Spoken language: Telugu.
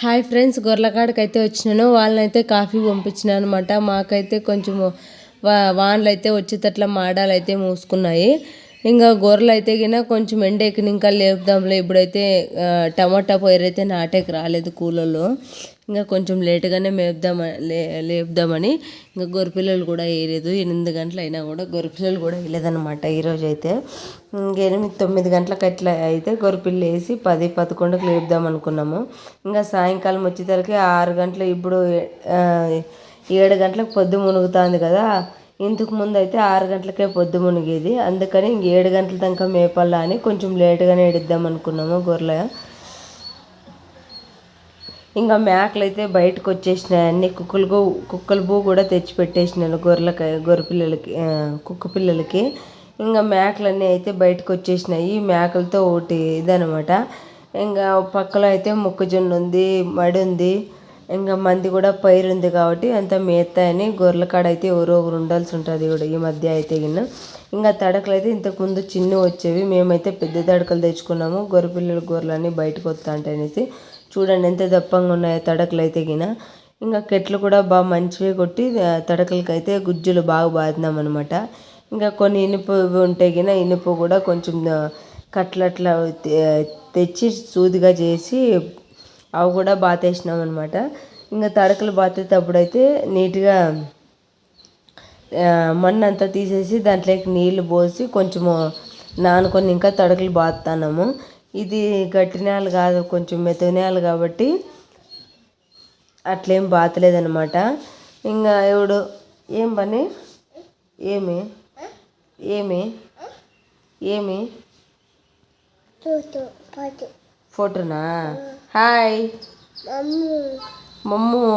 హాయ్ ఫ్రెండ్స్ గొర్రెకాడకి అయితే వచ్చినాను. వాళ్ళనైతే కాఫీ పంపించిన అనమాట మాకైతే కొంచెం వా వానలు అయితే వచ్చేటట్ల మాడాలు అయితే మూసుకున్నాయి. ఇంకా గొర్రెలు అయితే గిన కొంచెం ఎండ ఎక్కిన ఇంకా లేపుదాంలే. ఇప్పుడైతే టమాటా పైరైతే నాటేకి రాలేదు కూలలో ఇంకా కొంచెం లేటుగానే మేపుదాం లే లేపుదామని ఇంకా గొర్రెపిల్లలు కూడా వేయలేదు ఎనిమిది గంటలు అయినా కూడా గొర్రెపిల్లలు కూడా వేయలేదన్నమాట ఈరోజు అయితే. ఇంక ఎనిమిది తొమ్మిది గంటలకు అట్లా అయితే గొర్రెపిల్లలు వేసి పది పదకొండుకు లేపుదాం అనుకున్నాము. ఇంకా సాయంకాలం వచ్చేసరికి ఆరు గంటలు ఇప్పుడు ఏడు గంటలకు పొద్దు మునుగుతుంది కదా. ఇంతకు ముందు అయితే ఆరు గంటలకే పొద్దు మునిగేది. అందుకని ఇంక ఏడు గంటల దాకా మేపల్లా అని కొంచెం లేటుగానే ఏడిద్దాం అనుకున్నాము గొర్రెల. ఇంకా మేకలు అయితే బయటకు వచ్చేసినాయి అన్ని. కుక్కలు కుక్కల బూ కూడా తెచ్చి పెట్టేసినాను గొర్రెలకి గొర్రె పిల్లలకి కుక్క పిల్లలకి. ఇంకా మేకలన్నీ అయితే బయటకు వచ్చేసినాయి మేకలతో ఒకటి ఇదనమాట. ఇంకా పక్కలో అయితే మొక్కజొన్న ఉంది మడి ఉంది. ఇంకా మంది కూడా పైరు ఉంది కాబట్టి అంత మేత అని గొర్రెల కాడ అయితే ఎవరో ఒకరు ఉండాల్సి ఉంటుంది కూడా ఈ మధ్య అయితే గిన్న. ఇంకా తడకలు అయితే ఇంతకుముందు చిన్న వచ్చేవి మేమైతే పెద్ద తడకలు తెచ్చుకున్నాము. గొర్రె పిల్లల గొర్రెలన్నీ బయటకు వస్తా ఉంటాయి అనేసి. చూడండి ఎంత దప్పంగా ఉన్నాయో తడకలు అయితే గిన ఇంకా కెట్లు కూడా బాగా మంచివే కొట్టి తడకలకైతే తడకలకి అయితే గుజ్జులు బాగా బాదినాం అనమాట ఇంకా కొన్ని ఇనుప ఉంటే గిన ఇనుప కూడా కొంచెం ఆ, తెచ్చి సూదిగా చేసి అవి కూడా బాతేసినాం అనమాట ఇంకా తడకలు బాతేటప్పుడు అయితే నీట్గా మన్నంతా తీసేసి దాంట్లోకి నీళ్ళు పోసి కొంచెము నానుకొని ఇంకా తడకలు బాతున్నాము ఇది గట్టి నేల కాదు కొంచెం నేల కాబట్టి అట్లేం బాతలేదనమాట ఇంకా ఎవడు ఏం పని ఏమి? ఏమి? ఏమి? ఫోటోనా? హాయ్ మమ్ము